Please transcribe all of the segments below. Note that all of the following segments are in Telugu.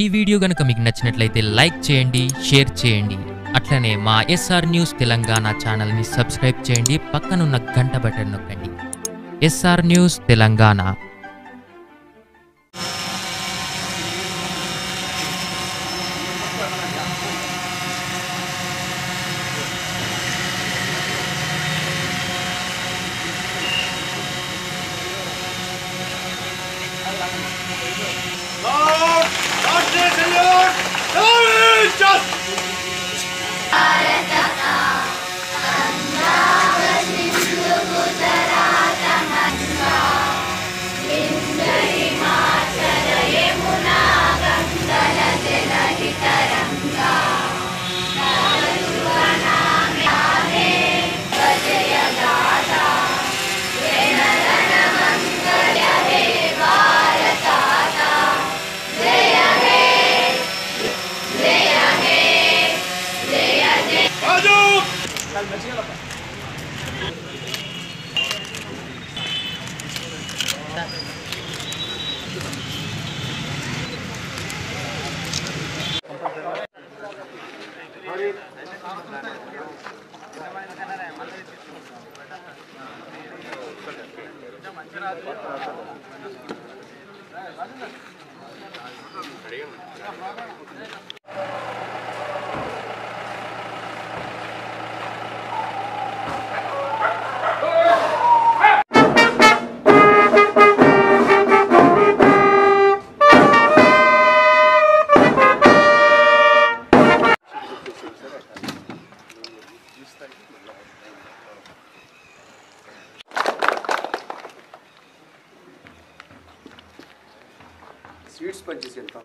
ఈ వీడియో గనక మీకు నచ్చినట్లయితే లైక్ చేయండి షేర్ చేయండి. అట్లనే మా ఎస్ఆర్ న్యూస్ తెలంగాణ ఛానల్ని సబ్స్క్రైబ్ చేయండి పక్కనున్న గంట బటన్ నొక్కండి. SR news Telangana. कल बच गया स्वीट्स परचेस करता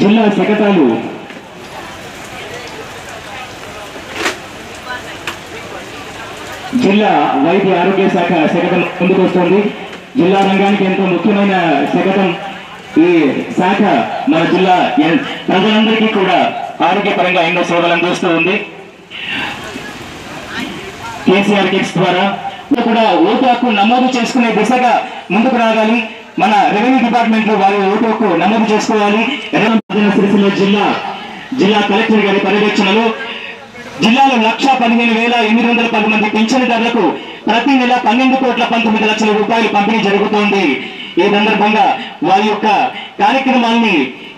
జిల్లా శకటాలు జిల్లా వైద్య ఆరోగ్య శాఖ శకటం ముందుకొస్తుంది జిల్లా రంగానికి ఎంతో ముఖ్యమైన శకటం ఈ శాఖ మన జిల్లా ప్రజలందరికీ కూడా ఆరోగ్యపరంగా ఎన్నో సేవలు అందిస్తూ ఉంది. కేసీఆర్ కిట్స్ ద్వారా. కూడా ఓటు హక్కు నమోదు చేసుకునే దిశగా ముందుకు రాగాలి మన రెవెన్యూ డిపార్ట్మెంట్లో వారి ఓటు నమోదు చేసుకోవాలి. సిరిసిల్ల జిల్లా జిల్లా కలెక్టర్ గారి పర్యవేక్షణలో జిల్లాలో లక్ష పదిహేను వేల ఎనిమిది వందల పది మంది పింఛనుదారులకు ప్రతి నెల పన్నెండు కోట్ల పంతొమ్మిది లక్షల రూపాయలు పంపిణీ జరుగుతోంది. ఈ సందర్భంగా వారి యొక్క కార్యక్రమాల్ని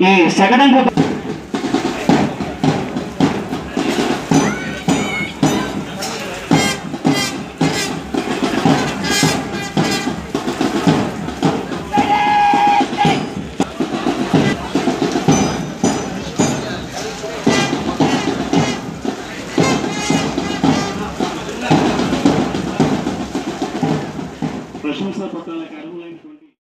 ఈ సగడం